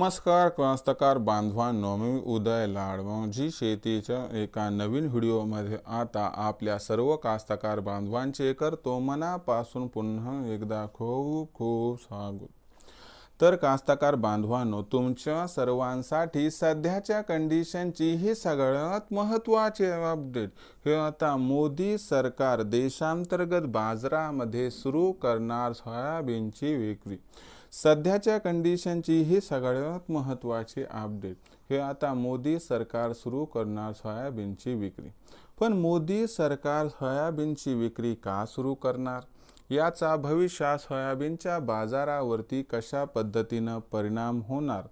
नमस्कार कास्तकार बांधवांनो मी उदय लाडवंजी शेतीच्या एका नवीन व्हिडिओमध्ये आता आपल्या सर्व कास्तकार बांधवांचे करतो मनापासून पुन्हा एकदा खूप खूप स्वागत. तर कास्तकार बांधवांनो तुमच्या सर्वांसाठी सध्याच्या कंडिशनची ही सगळ्यात महत्त्वाचे अपडेट हे आता मोदी सरकार देशांतर्गत बाजारामध्ये सुरू करणार सोयाबीनची विक्री. सध्याच्या कंडिशनची ही सगळ्यात महत्त्वाची अपडेट हे आता मोदी सरकार सुरू करणार सोयाबीनची विक्री. पण मोदी सरकार सोयाबीनची विक्री का सुरू करणार? याचा भविष्यात सोयाबीनच्या बाजारावरती कशा पद्धतीनं परिणाम होणार?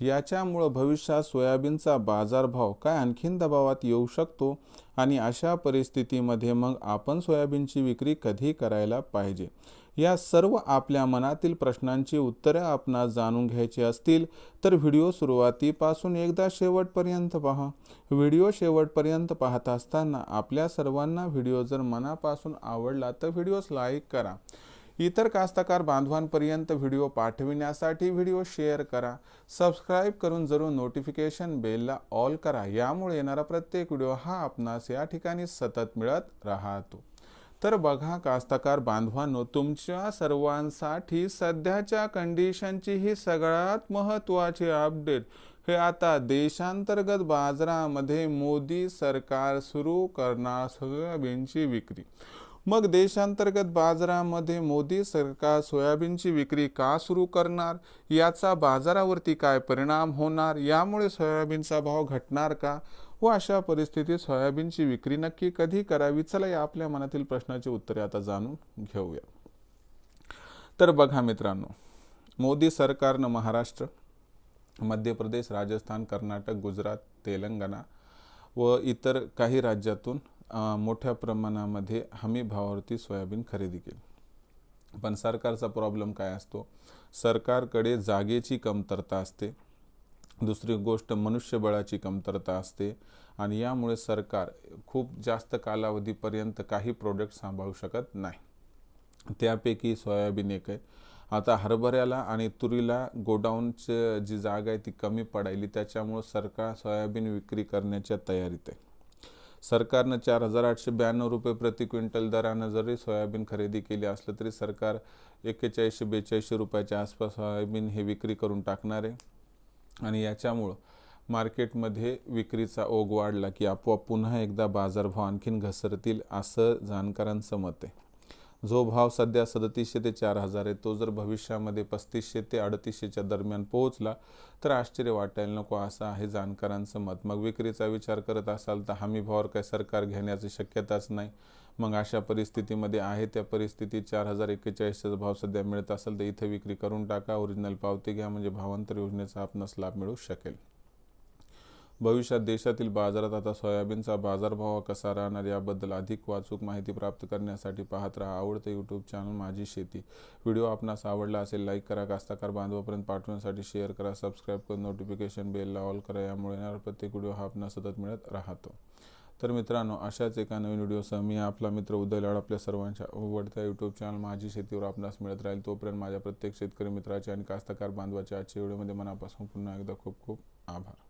याच्यामुळं भविष्यात सोयाबीनचा बाजारभाव काय आणखीन दबावात येऊ शकतो? आणि अशा परिस्थितीमध्ये मग आपण सोयाबीनची विक्री कधी करायला पाहिजे? या सर्व आपल्या मनातील प्रश्नांची उत्तरे आपणास जाणून घ्यायची असतील तर व्हिडिओ सुरुवातीपासून एकदा शेवटपर्यंत पहा. व्हिडिओ शेवटपर्यंत पाहत असताना आपल्या सर्वांना व्हिडिओ जर मनापासून आवडला तर व्हिडिओस लाईक करा. इतर कास्तकार बांधवांपर्यंत व्हिडिओ पाठविण्यासाठी व्हिडिओ शेअर करा. सबस्क्राईब करून जरूर नोटिफिकेशन बेलला ऑल करा. यामुळे येणारा प्रत्येक व्हिडिओ हा आपणास या ठिकाणी सतत मिळत राहतो. तर बघा कास्तकार बांधवांनो तुमच्या सर्वांसाठी सध्याच्या कंडिशनची ही सगळ्यात महत्त्वाची अपडेट हे आता देशांतर्गत बाजारामध्ये मोदी सरकार सुरू करणार सोयाबीनची विक्री. मग देशांतर्गत बाजारामध्ये मोदी सरकार सोयाबीनची विक्री का सुरू करणार? याचा बाजारावरती काय परिणाम होणार? यामुळे सोयाबीनचा भाव घटणार का? व अशा परिस्थितीत सोयाबीनची विक्री नक्की कधी करावी? चला या आपल्या मनातील प्रश्नाची उत्तरे आता जाणून घेऊया. तर बघा मित्रांनो मोदी सरकारनं महाराष्ट्र मध्य प्रदेश राजस्थान कर्नाटक गुजरात तेलंगणा व इतर काही राज्यातून मोठ्या प्रमाणामध्ये हमी भावावरती सोयाबीन खरेदी केली. पण सरकारचा प्रॉब्लेम काय असतो? सरकारकडे जागेची कमतरता असते. दुसरी गोष्ट मनुष्यबळाची कमतरता असते. आणि यामुळे सरकार खूप जास्त कालावधीपर्यंत काही प्रोडक्ट सांभाळू शकत नाही. त्यापैकी सोयाबीन एक आहे. आता हरभऱ्याला आणि तुरीला गोडाऊनची जी जागा आहे ती कमी पडायली त्याच्यामुळं सरकार सोयाबीन विक्री करण्याच्या तयारीत आहे. सरकारनं चार हजार आठशे ब्याण्णव रुपये प्रति क्विंटल दरानं जरी सोयाबीन खरेदी केली असलं तरी सरकार एक्केचाळीसशे बेचाळीसशे रुपयाच्या आसपास सोयाबीन हे विक्री करून टाकणार आहे. आणि याच्यामुळं मार्केटमध्ये विक्रीचा ओघ वाढला की आपोआप पुन्हा एकदा बाजारभाव आणखीन घसरतील असं जाणकारांचं मत आहे. जो भाव सध्या सदतीसशे ते चार हजार आहे तो जर भविष्यामध्ये पस्तीसशे ते अडतीसशेच्या दरम्यान पोहोचला तर आश्चर्य वाटायला नको असं आहे जाणकारांचं मत. मग विक्रीचा विचार करत असाल तर हमी भावावर काय सरकार घेण्याची शक्यताच नाही. मग अशा परिस्थितीमध्ये आहे त्या परिस्थितीत चार हजार एक्केचाळीसचा भाव सध्या मिळत असेल तर इथे विक्री करून टाका ओरिजिनल पावती घ्या म्हणजे भावांतर योजनेचा आपणास लाभ मिळू शकेल. भविष्यात देशातील बाजारात आता सोयाबीनचा बाजारभाव कसा राहणार याबद्दल अधिक वाचूक माहिती प्राप्त करण्यासाठी पाहत राहा आवडतं यूट्यूब चॅनल माझी शेती. व्हिडिओ आपणास आवडला असेल लाईक करा कास्ताकार बांधवापर्यंत पाठवण्यासाठी शेअर करा सबस्क्राईब करून नोटिफिकेशन बेलला ऑल करा यामुळे येणार प्रत्येक व्हिडिओ हा आपणास सतत मिळत राहतो. तर मित्रांनो अशाच एका नवीन व्हिडिओसह मी आपला मित्र उदय लाड आपल्या सर्वांच्या आवडत्या यूट्यूब चॅनल माझी शेतीवर आपणास मिळत राहील. तोपर्यंत माझ्या प्रत्येक शेतकरी मित्राचे आणि कास्तकार बांधवाचे आजच्या व्हिडिओमध्ये मनापासून पुन्हा एकदा खूप खूप आभार.